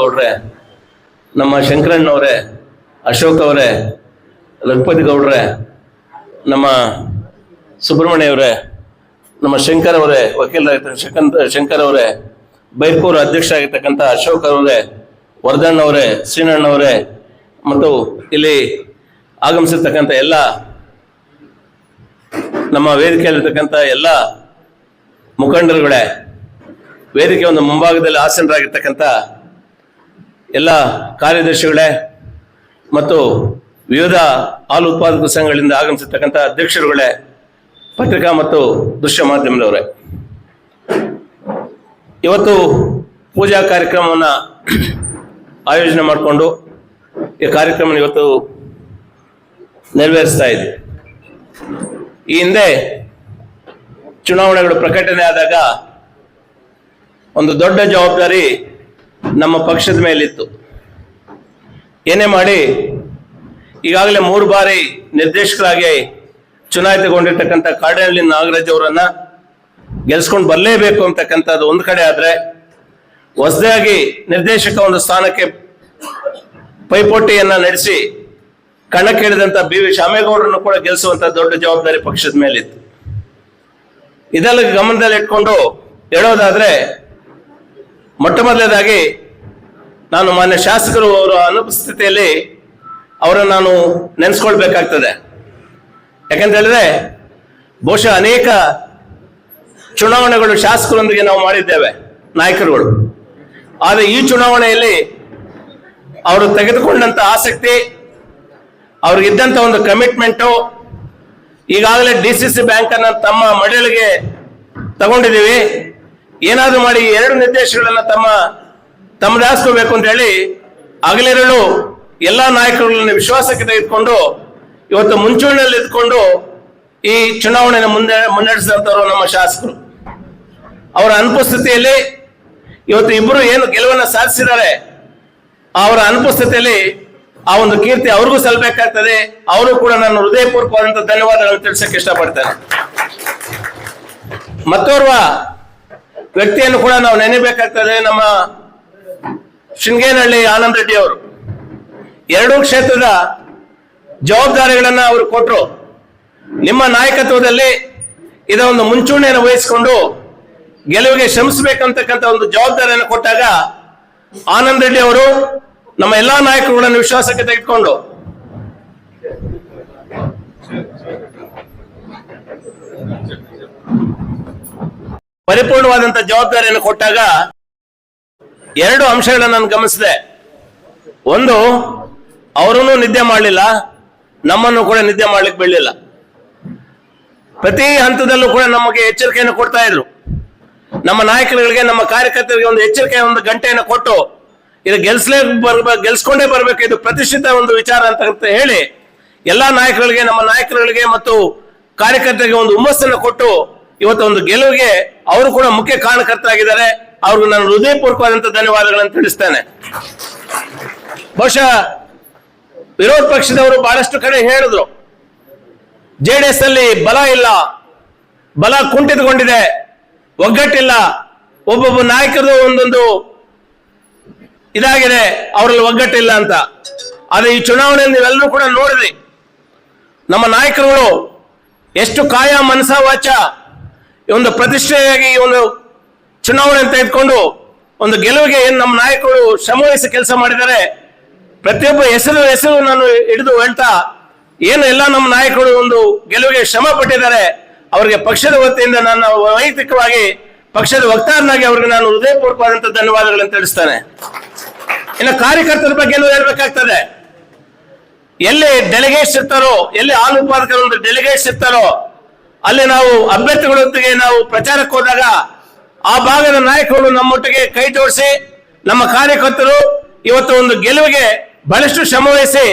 ಗೌಡ್ರೆ, ನಮ್ಮ ಶಂಕರಣ್ಣವರೇ, ಅಶೋಕ್ ಅವರೇ ರಘುಪತಿ ಗೌಡ್ರೆ, ನಮ್ಮ ಸುಬ್ರಹ್ಮಣ್ಯ ಅವರೇ, ನಮ್ಮ ಶಂಕರ್ ಅವರೇ ವಕೀಲರಾಗಿರ್ತಕ್ಕಂಥ ಶಂಕರ್ ಶಂಕರ್ ಅವರೇ ಬೈರ್ಪೂರ್ ಅಧ್ಯಕ್ಷರಾಗಿರ್ತಕ್ಕಂಥ ಅಶೋಕ್ ಅವರೇ ವರ್ಧಣ್ಣವರೇ ಅವರೇ, ಶ್ರೀನಣ್ಣ ಅವರೇ, ಮತ್ತು ಇಲ್ಲಿ ಆಗಮಿಸಿರ್ತಕ್ಕಂಥ ಎಲ್ಲ ನಮ್ಮ ವೇದಿಕೆಯಲ್ಲಿರ್ತಕ್ಕಂಥ ಎಲ್ಲ ಮುಖಂಡರುಗಳೇ, ವೇದಿಕೆ ಒಂದು ಮುಂಭಾಗದಲ್ಲಿ ಆಸೀನರಾಗಿರ್ತಕ್ಕಂಥ ಎಲ್ಲ ಕಾರ್ಯದರ್ಶಿಗಳೇ ಮತ್ತು ವಿವಿಧ ಹಾಲು ಉತ್ಪಾದಕ ಸಂಘಗಳಿಂದ ಆಗಮಿಸಿರ್ತಕ್ಕಂಥ ಅಧ್ಯಕ್ಷರುಗಳೇ, ಪತ್ರಿಕಾ ಮತ್ತು ದೃಶ್ಯ ಮಾಧ್ಯಮದವರೇ. ಇವತ್ತು ಪೂಜಾ ಕಾರ್ಯಕ್ರಮವನ್ನು ಆಯೋಜನೆ ಮಾಡಿಕೊಂಡು ಈ ಕಾರ್ಯಕ್ರಮ ಇವತ್ತು ನೆರವೇರಿಸ್ತಾ ಇದೆ ಈ ಹಿಂದೆ ಚುನಾವಣೆಗಳು ಪ್ರಕಟಣೆ ಆದಾಗ ಒಂದು ದೊಡ್ಡ ಜವಾಬ್ದಾರಿ ನಮ್ಮ ಪಕ್ಷದ ಮೇಲಿತ್ತು. ಏನೇ ಮಾಡಿ ಈಗಾಗಲೇ ಮೂರು ಬಾರಿ ನಿರ್ದೇಶಕರಾಗಿ ಚುನಾಯಿತಗೊಂಡಿರ್ತಕ್ಕಂಥ ಕಾಡಿನಲ್ಲಿ ನಾಗರಾಜ್ ಅವರನ್ನ ಗೆಲ್ಸ್ಕೊಂಡು ಬರಲೇಬೇಕು ಅಂತಕ್ಕಂಥದ್ದು ಒಂದು ಕಡೆ ಆದ್ರೆ ಹೊಸದಾಗಿ ನಿರ್ದೇಶಕ ಒಂದು ಸ್ಥಾನಕ್ಕೆ ಪೈಪೋಟಿಯನ್ನ ನಡೆಸಿ ಕಣಕ್ಕಿಳಿದಂತ ಬಿ ವಿ ಶಾಮೇಗೌಡರನ್ನು ಕೂಡ ಗೆಲ್ಲಿಸುವಂತಹ ದೊಡ್ಡ ಜವಾಬ್ದಾರಿ ಪಕ್ಷದ ಮೇಲಿತ್ತು. ಇದೆಲ್ಲ ಗಮನದಲ್ಲಿ ಇಟ್ಕೊಂಡು ಹೇಳೋದಾದ್ರೆ ಮೊಟ್ಟ ಮೊದಲನೇದಾಗಿ ನಾನು ಮಾನ್ಯ ಶಾಸಕರು ಅವರ ಅನುಪಸ್ಥಿತಿಯಲ್ಲಿ ಅವರನ್ನು ನಾನು ನೆನೆಸ್ಕೊಳ್ಬೇಕಾಗ್ತದೆ. ಯಾಕಂತ ಹೇಳಿದ್ರೆ ಬಹುಶಃ ಅನೇಕ ಚುನಾವಣೆಗಳು ಶಾಸಕರೊಂದಿಗೆ ನಾವು ಮಾಡಿದ್ದೇವೆ, ನಾಯಕರುಗಳು. ಆದರೆ ಈ ಚುನಾವಣೆಯಲ್ಲಿ ಅವರು ತೆಗೆದುಕೊಂಡಂತ ಆಸಕ್ತಿ ಅವ್ರಿಗಿದ್ದಂಥ ಒಂದು ಕಮಿಟ್ಮೆಂಟು ಈಗಾಗಲೇ ಡಿ ಸಿ ಸಿ ಬ್ಯಾಂಕ್ ಅನ್ನ ತಮ್ಮ ಮಡಿಲಿಗೆ ತಗೊಂಡಿದ್ದೀವಿ. ಏನಾದ್ರೂ ಮಾಡಿ ಎರಡು ನಿರ್ದೇಶಗಳನ್ನ ತಮ್ಮ ತಮ್ಮದಾಸ್ಕೋಬೇಕು ಅಂತ ಹೇಳಿ ಹಗಲಿರಲು ಎಲ್ಲಾ ನಾಯಕರುಗಳನ್ನ ವಿಶ್ವಾಸಕ್ಕೆ ತೆಗೆದುಕೊಂಡು ಇವತ್ತು ಮುಂಚೂಣಿಯಲ್ಲಿ ಇದ್ಕೊಂಡು ಈ ಚುನಾವಣೆಯನ್ನು ಮುಂದೆ ಮುನ್ನಡೆಸಿದಂತವರು ನಮ್ಮ ಶಾಸಕರು. ಅವರ ಅನುಪಸ್ಥಿತಿಯಲ್ಲಿ ಇವತ್ತು ಇಬ್ಬರು ಏನು ಗೆಲುವನ್ನ ಸಾಧಿಸಿದ್ದಾರೆ, ಅವರ ಅನುಪಸ್ಥಿತಿಯಲ್ಲಿ ಆ ಒಂದು ಕೀರ್ತಿ ಅವ್ರಿಗೂ ಸಲ್ಲಬೇಕಾಗ್ತದೆ ಅವರು ಕೂಡ ನಾನು ಹೃದಯಪೂರ್ವಕವಾದಂತಹ ಧನ್ಯವಾದಗಳನ್ನು ತಿಳಿಸಕ್ಕೆ ಇಷ್ಟಪಡ್ತೇನೆ. ಮತ್ತೋರ್ವ ವ್ಯಕ್ತಿಯನ್ನು ಕೂಡ ನಾವು ನೆನೆಬೇಕಾಗ್ತದೆ ನಮ್ಮ ಶೃಂಗೇನಹಳ್ಳಿ ಆನಂದ್ ರೆಡ್ಡಿ ಅವರು. ಎರಡೂ ಕ್ಷೇತ್ರದ ಜವಾಬ್ದಾರಿಗಳನ್ನ ಅವರು ಕೊಟ್ಟರು ನಿಮ್ಮ ನಾಯಕತ್ವದಲ್ಲಿ ಇದ ಒಂದು ಮುಂಚೂಣಿಯನ್ನು ವಹಿಸಿಕೊಂಡು ಗೆಲುವಿಗೆ ಶ್ರಮಿಸಬೇಕಂತಕ್ಕಂಥ ಒಂದು ಜವಾಬ್ದಾರಿಯನ್ನು ಕೊಟ್ಟಾಗ ಆನಂದ್ ರೆಡ್ಡಿ ಅವರು ನಮ್ಮ ಎಲ್ಲಾ ನಾಯಕರುಗಳನ್ನು ವಿಶ್ವಾಸಕ್ಕೆ ತೆಗೆದುಕೊಂಡು ಪರಿಪೂರ್ಣವಾದಂತ ಜವಾಬ್ದಾರಿಯನ್ನು ಕೊಟ್ಟಾಗ ಎರಡು ಅಂಶಗಳನ್ನು ನಾನು ಗಮನಿಸಿದೆ. ಒಂದು, ಅವರನ್ನು ನಿದ್ದೆ ಮಾಡಲಿಲ್ಲ, ನಮ್ಮನ್ನು ಕೂಡ ನಿದ್ದೆ ಮಾಡ್ಲಿಕ್ಕೆ ಬೀಳಲಿಲ್ಲ ಪ್ರತಿ ಹಂತದಲ್ಲೂ ಕೂಡ ನಮಗೆ ಎಚ್ಚರಿಕೆಯನ್ನು ಕೊಡ್ತಾ ಇದ್ರು. ನಮ್ಮ ನಾಯಕರುಗಳಿಗೆ, ನಮ್ಮ ಕಾರ್ಯಕರ್ತರಿಗೆ ಒಂದು ಎಚ್ಚರಿಕೆ, ಒಂದು ಗಂಟೆಯನ್ನು ಕೊಟ್ಟು, ಇದು ಗೆಲ್ಸಲೇ ಬರ್ಬೇಕು ಗೆಲ್ಸ್ಕೊಂಡೇ ಬರ್ಬೇಕು, ಇದು ಪ್ರತಿಷ್ಠಿತ ಒಂದು ವಿಚಾರ ಅಂತ ಹೇಳಿ, ಎಲ್ಲಾ ನಾಯಕರುಗಳಿಗೆ, ನಮ್ಮ ನಾಯಕರುಗಳಿಗೆ ಮತ್ತು ಕಾರ್ಯಕರ್ತರಿಗೆ ಒಂದು ಹುಮ್ಮಸ್ಸನ್ನು ಕೊಟ್ಟು, ಇವತ್ತು ಒಂದು ಗೆಲುವಿಗೆ ಅವರು ಕೂಡ ಮುಖ್ಯ ಕಾರಣಕರ್ತರಾಗಿದ್ದಾರೆ. ಅವ್ರಿಗೂ ನಾನು ಹೃದಯಪೂರ್ವಕವಾದಂತಹ ಧನ್ಯವಾದಗಳನ್ನು ತಿಳಿಸ್ತೇನೆ. ಬಹುಶಃ ವಿರೋಧ ಪಕ್ಷದವರು ಬಹಳಷ್ಟು ಕಡೆ ಹೇಳಿದ್ರು. ಜೆ ಡಿ ಎಸ್ ಅಲ್ಲಿ ಬಲ ಇಲ್ಲ, ಬಲ ಕುಂಠಿತಗೊಂಡಿದೆ, ಒಗ್ಗಟ್ಟಿಲ್ಲ, ಒಬ್ಬೊಬ್ಬ ನಾಯಕರು ಒಂದೊಂದು ಇದಾಗಿದೆ, ಅವರಲ್ಲಿ ಒಗ್ಗಟ್ಟಿಲ್ಲ ಅಂತ. ಆದ್ರೆ ಈ ಚುನಾವಣೆಯಲ್ಲಿ ನೀವೆಲ್ಲರೂ ಕೂಡ ನೋಡಿದ್ರಿ. ನಮ್ಮ ನಾಯಕರುಗಳು ಎಷ್ಟು ಕಾಯ ಮನಸ ವಾಚ ಒಂದು ಪ್ರತಿಷ್ಠೆಯಾಗಿ ಒಂದು ಚುನಾವಣೆ ತೆಗೆದುಕೊಂಡು ಒಂದು ಗೆಲುವಿಗೆ ಏನು ನಮ್ಮ ನಾಯಕರು ಶ್ರಮವಹಿಸಿ ಕೆಲಸ ಮಾಡಿದ್ದಾರೆ, ಪ್ರತಿಯೊಬ್ಬ ಹೆಸರು ಹೆಸರು ನಾನು ಹಿಡಿದು ಹೇಳ್ತಾ, ಏನು ಎಲ್ಲ ನಮ್ಮ ನಾಯಕರು ಒಂದು ಗೆಲುವಿಗೆ ಶ್ರಮ ಪಟ್ಟಿದ್ದಾರೆ, ಅವರಿಗೆ ಪಕ್ಷದ ವತಿಯಿಂದ ನನ್ನ ವೈಯಕ್ತಿಕವಾಗಿ ಪಕ್ಷದ ವಕ್ತಾರನಾಗಿ ಅವರಿಗೆ ನಾನು ಹೃದಯಪೂರ್ವಕವಾದಂತ ಧನ್ಯವಾದಗಳನ್ನು ತಿಳಿಸ್ತೇನೆ. ಇನ್ನು ಕಾರ್ಯಕರ್ತರ ಬಗ್ಗೆ ಹೇಳ್ಬೇಕಾಗ್ತದೆ. ಎಲ್ಲಿ ಡೆಲಿಗೇಟ್ಸ್ ಇರ್ತಾರೋ, ಎಲ್ಲಿ ಹಾಲು ಉತ್ಪಾದಕರ ಒಂದು ಡೆಲಿಗೇಟ್ಸ್ ಇರ್ತಾರೋ ಅಲ್ಲಿ ನಾವು ಅಭ್ಯರ್ಥಿಗಳೊಂದಿಗೆ ನಾವು ಪ್ರಚಾರಕ್ಕೆ ಹೋದಾಗ ಆ ಭಾಗದ ನಾಯಕರು ನಮ್ಮೊಟ್ಟಿಗೆ ಕೈ ಜೋಡಿಸಿ ನಮ್ಮ ಕಾರ್ಯಕರ್ತರು ಇವತ್ತು ಒಂದು ಗೆಲುವಿಗೆ ಬಹಳಷ್ಟು ಶ್ರಮವಹಿಸಿ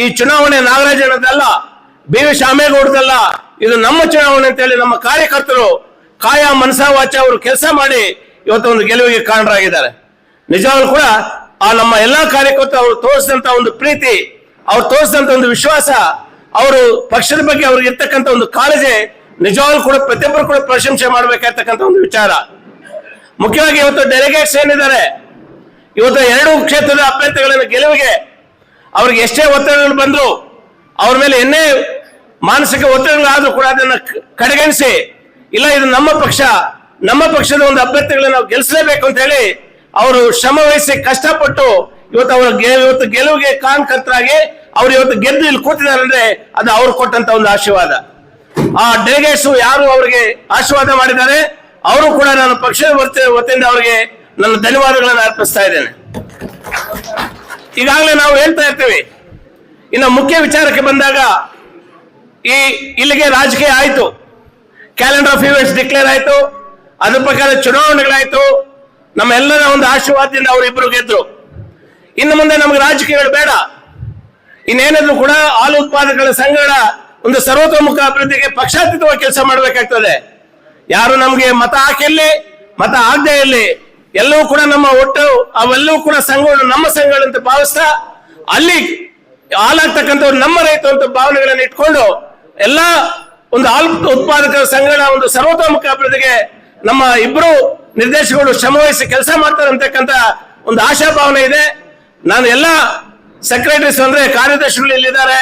ಈ ಚುನಾವಣೆ ನಾಗರಾಜನದಲ್ಲ ಬಿ ವಿ ಶಾಮೇಗೌಡದಲ್ಲ, ಇದು ನಮ್ಮ ಚುನಾವಣೆ ಅಂತ ಹೇಳಿ ನಮ್ಮ ಕಾರ್ಯಕರ್ತರು ಕಾಯ ಮನಸಾ ವಾಚ ಅವರು ಕೆಲಸ ಮಾಡಿ ಇವತ್ತು ಒಂದು ಗೆಲುವಿಗೆ ಕಾರಣರಾಗಿದ್ದಾರೆ. ನಿಜವಾಗ್ಲೂ ಕೂಡ ಆ ನಮ್ಮ ಎಲ್ಲಾ ಕಾರ್ಯಕರ್ತರು ಅವರು ತೋರಿಸಿದಂತ ಒಂದು ಪ್ರೀತಿ, ಅವ್ರು ತೋರಿಸಿದಂತ ಒಂದು ವಿಶ್ವಾಸ, ಅವರು ಪಕ್ಷದ ಬಗ್ಗೆ ಅವ್ರಿಗೆ ಇರ್ತಕ್ಕಂಥ ಒಂದು ಕಾಳಜಿ ನಿಜವಾಗ್ಲೂ ಕೂಡ ಪ್ರತಿಯೊಬ್ಬರು ಕೂಡ ಪ್ರಶಂಸೆ ಮಾಡಬೇಕಾಗಿರ್ತಕ್ಕಂಥ ಒಂದು ವಿಚಾರ. ಮುಖ್ಯವಾಗಿ ಇವತ್ತು ಡೆಲಿಗೇಟ್ಸ್ ಏನಿದ್ದಾರೆ, ಇವತ್ತು ಎರಡು ಕ್ಷೇತ್ರದ ಅಭ್ಯರ್ಥಿಗಳನ್ನು ಗೆಲುವಿಗೆ ಅವ್ರಿಗೆ ಎಷ್ಟೇ ಒತ್ತಡಗಳು ಬಂದ್ರು ಅವ್ರ ಮೇಲೆ ಎನ್ನೇ ಮಾನಸಿಕ ಒತ್ತಡಗಳಾದ್ರೂ ಕೂಡ ಅದನ್ನ ಕಡೆಗಣಿಸಿ, ಇಲ್ಲ ಇದು ನಮ್ಮ ಪಕ್ಷ, ನಮ್ಮ ಪಕ್ಷದ ಒಂದು ಅಭ್ಯರ್ಥಿಗಳನ್ನ ನಾವು ಗೆಲ್ಲಿಸಲೇಬೇಕು ಅಂತ ಹೇಳಿ ಅವರು ಶ್ರಮ ವಹಿಸಿ ಕಷ್ಟಪಟ್ಟು ಇವತ್ತು ಅವರ ಇವತ್ತು ಗೆಲುವಿಗೆ ಕಾರಣಕರ್ತರಾಗಿ ಅವ್ರು ಇವತ್ತು ಗೆದ್ದು ಇಲ್ಲಿ ಕೂತಿದ್ದಾರೆ ಅಂದ್ರೆ ಅದು ಅವ್ರು ಕೊಟ್ಟಂತ ಒಂದು ಆಶೀರ್ವಾದ. ಆ ಡೆಲಿಗೇಟ್ಸ್ ಯಾರು ಅವರಿಗೆ ಆಶೀರ್ವಾದ ಮಾಡಿದ್ದಾರೆ, ಅವರು ಕೂಡ ನಾನು ಪಕ್ಷದ ವತಿ- ವತಿಯಿಂದ ಅವರಿಗೆ ನನ್ನ ಧನ್ಯವಾದಗಳನ್ನು ಅರ್ಪಿಸ್ತಾ ಇದ್ದೇನೆ. ಈಗಾಗಲೇ ನಾವು ಹೇಳ್ತಾ ಇರ್ತೀವಿ, ಇನ್ನು ಮುಖ್ಯ ವಿಚಾರಕ್ಕೆ ಬಂದಾಗ ಈ ಇಲ್ಲಿಗೆ ರಾಜಕೀಯ ಆಯಿತು. ಕ್ಯಾಲೆಂಡರ್ ಆಫ್ ಇವೆಂಟ್ಸ್ ಡಿಕ್ಲೇರ್ ಆಯಿತು. ಅದ್ರ ಪ್ರಕಾರ ಚುನಾವಣೆಗಳಾಯಿತು. ನಮ್ಮೆಲ್ಲರ ಒಂದು ಆಶೀರ್ವಾದದಿಂದ ಅವರು ಇಬ್ಬರು ಗೆದ್ರು. ಇನ್ನು ಮುಂದೆ ನಮಗೆ ರಾಜಕೀಯಗಳು ಬೇಡ. ಇನ್ನೇನಾದ್ರು ಕೂಡ ಹಾಲು ಉತ್ಪಾದಕರ ಸಂಘಗಳ ಒಂದು ಸರ್ವತೋಮುಖ ಅಭಿವೃದ್ಧಿಗೆ ಪಕ್ಷಾತೀತವಾಗಿ ಕೆಲಸ ಮಾಡಬೇಕಾಗ್ತದೆ. ಯಾರು ನಮಗೆ ಮತ ಹಾಕಿರ್ಲಿ, ಮತ ಆಗದೆ ಇರಲಿ, ಎಲ್ಲವೂ ಕೂಡ ನಮ್ಮ ಒಟ್ಟು, ಅವೆಲ್ಲವೂ ಕೂಡ ಸಂಘಗಳು ನಮ್ಮ ಸಂಘಗಳಂತ ಭಾವಿಸ್ತಾ, ಅಲ್ಲಿ ಹಾಲಾಗ್ತಕ್ಕಂಥವ್ರು ನಮ್ಮ ರೈತ ಅಂತ ಭಾವನೆಗಳನ್ನು ಇಟ್ಕೊಂಡು, ಎಲ್ಲ ಒಂದು ಹಾಲು ಉತ್ಪಾದಕ ಸಂಘಗಳ ಒಂದು ಸರ್ವತೋಮುಖ ಅಭಿವೃದ್ಧಿಗೆ ನಮ್ಮ ಇಬ್ಬರು ನಿರ್ದೇಶಕರು ಶ್ರಮವಹಿಸಿ ಕೆಲಸ ಮಾಡ್ತಾರೆ ಅಂತಕ್ಕಂಥ ಒಂದು ಆಶಾಭಾವನೆ ಇದೆ. ನಾನು ಎಲ್ಲ ಸೆಕ್ರೆಟರೀಸ್ ಅಂದ್ರೆ ಕಾರ್ಯದರ್ಶಿಗಳು ಇಲ್ಲಿದ್ದಾರೆ.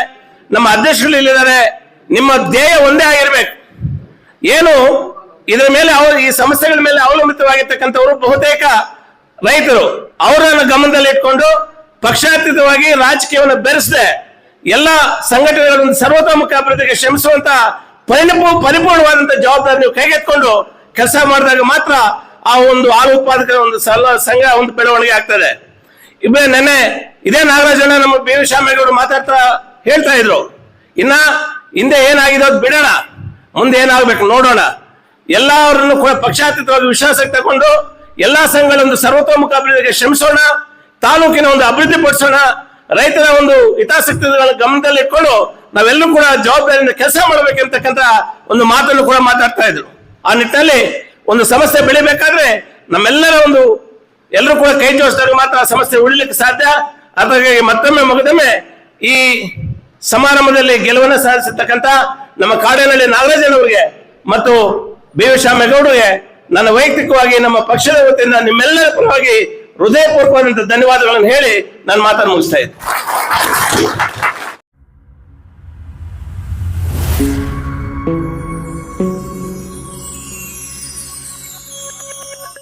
ನಮ್ಮ ಅಧ್ಯಕ್ಷರು ಇಲ್ಲಿದ್ದಾರೆ. ನಿಮ್ಮ ಧ್ಯೇಯ ಒಂದೇ ಆಗಿರ್ಬೇಕು. ಏನು? ಇದರ ಮೇಲೆ ಅವರು ಈ ಸಮಸ್ಯೆಗಳ ಮೇಲೆ ಅವಲಂಬಿತವಾಗಿರ್ತಕ್ಕಂಥವರು ಬಹುತೇಕ ರೈತರು. ಅವರನ್ನು ಗಮನದಲ್ಲಿ ಇಟ್ಕೊಂಡು ಪಕ್ಷಾತೀತವಾಗಿ ರಾಜಕೀಯವನ್ನು ಬೆರೆಸದೆ ಎಲ್ಲ ಸಂಘಟನೆಗಳ ಒಂದು ಸರ್ವತೋಮುಖ ಅಭಿವೃದ್ಧಿಗೆ ಶ್ರಮಿಸುವಂತ ಪರಿಣಪ ಪರಿಪೂರ್ಣವಾದಂತ ಜವಾಬ್ದಾರಿ ನೀವು ಕೈಗೆತ್ಕೊಂಡು ಕೆಲಸ ಮಾಡಿದಾಗ ಮಾತ್ರ ಆ ಒಂದು ಹಾಲು ಉತ್ಪಾದಕರ ಒಂದು ಸಂಘ ಒಂದು ಬೆಳವಣಿಗೆ ಆಗ್ತದೆ. ಇಬ್ಬರೇ ನೆನ್ನೆ ಇದೇ ನಾಗರಾಜಣ್ಣ ನಮ್ಮ ಬಿ ವಿ ಶಾಮೇಗೌಡರು ಮಾತಾಡ್ತಾ ಹೇಳ್ತಾ ಇದ್ರು. ಇನ್ನ ಹಿಂದೆ ಏನಾಗಿದೆ ಅದು ಬಿಡೋಣ. ಮುಂದೆ ಏನಾಗ್ಬೇಕು ನೋಡೋಣ. ಎಲ್ಲರನ್ನು ಕೂಡ ಪಕ್ಷಾತೀತವಾಗಿ ವಿಶ್ವಾಸಕ್ಕೆ ತಗೊಂಡು ಎಲ್ಲಾ ಸಂಘಗಳೊಂದು ಸರ್ವತೋಮುಖ ಅಭಿವೃದ್ಧಿಗೆ ಶ್ರಮಿಸೋಣ. ತಾಲೂಕಿನ ಒಂದು ಅಭಿವೃದ್ಧಿ ಪಡಿಸೋಣ. ರೈತರ ಒಂದು ಹಿತಾಸಕ್ತಿಗಳ ಗಮನದಲ್ಲಿ ಇಟ್ಕೊಂಡು ನಾವೆಲ್ಲರೂ ಕೂಡ ಜವಾಬ್ದಾರಿಯಿಂದ ಕೆಲಸ ಮಾಡಬೇಕಂತಕ್ಕಂತ ಒಂದು ಮಾತನ್ನು ಕೂಡ ಮಾತಾಡ್ತಾ ಇದ್ರು. ಆ ನಿಟ್ಟಿನಲ್ಲಿ ಒಂದು ಸಮಸ್ಯೆ ಬೆಳಿಬೇಕಾದ್ರೆ ನಮ್ಮೆಲ್ಲರ ಒಂದು ಎಲ್ಲರೂ ಕೂಡ ಕೈ ಜೋಡಿಸಿದಾಗ ಮಾತ್ರ ಆ ಸಮಸ್ಯೆ ಉಳಿಲಿಕ್ಕೆ ಸಾಧ್ಯ. ಅದಕ್ಕಾಗಿ ಮತ್ತೊಮ್ಮೆ ಮಗದೊಮ್ಮೆ ಈ ಸಮಾರಂಭದಲ್ಲಿ ಗೆಲುವನ್ನು ಸಾಧಿಸಿರ್ತಕ್ಕಂಥ ನಮ್ಮ ಕಾಡೇನಹಳ್ಳಿ ನಾಗರಾಜನವರಿಗೆ ಮತ್ತು ಬಿ ವಿ ಶಾಮೇಗೌಡರಿಗೆ ನನ್ನ ವೈಯಕ್ತಿಕವಾಗಿ ನಮ್ಮ ಪಕ್ಷದ ವತಿಯಿಂದ ನಿಮ್ಮೆಲ್ಲರ ಪರವಾಗಿ ಹೃದಯಪೂರ್ವಕವಾದಂತಹ ಧನ್ಯವಾದಗಳನ್ನು ಹೇಳಿ ನಾನು ಮಾತನ್ನು ಮುಗಿಸ್ತಾ ಇದ್ದೆ.